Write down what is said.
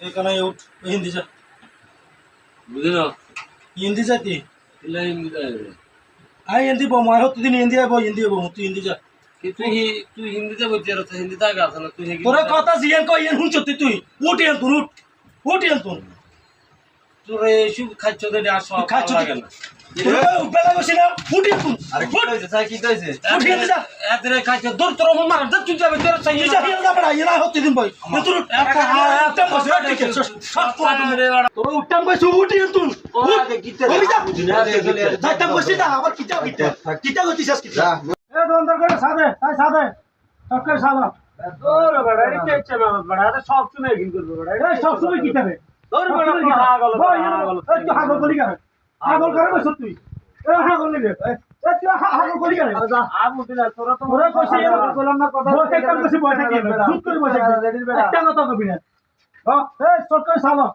এখানে উঠ হিন্দি যা। বুঝি না হিন্দি তুই ইলা হিন্দি যা আই হিন্দি বো মার হত দিন হিন্দি আইবো হিন্দি আইবো তুই হিন্দি যা। কি তুই তুই হিন্দিতে বলছি আর হিন্দিতে আগে আছে না তুই তোরা কথা জিয়ান কই এন হুন চতি তুই? উঠ এন তুই উঠ। উঠ এন তুই তোর এসব খাচ্ছ দে আসো খাচ্ছ ভালো কি কি সব কোয়া তোরা উঠতাম কই সব উঠ ইয়ান তুই কবি যা যাইতাম বসে যা আবার কিটা কিটা কিটা গতিস কিটা যা এ দন্দর করে সাদে তাই সাদে টক্কর সাদা তোর বড় এটা কে এটা সব সময় গিন করবে হাগল করি করে হাগল করে বসে তুই এ হাগল নিবে হাগল করি করে আবু না তোরা তো ওরে কইছে এর বললাম না কথা বসে একটা বসে বসে কি চুপ করে বসে একটা কথা কবি না। হ্যাঁ এই সরকার সালা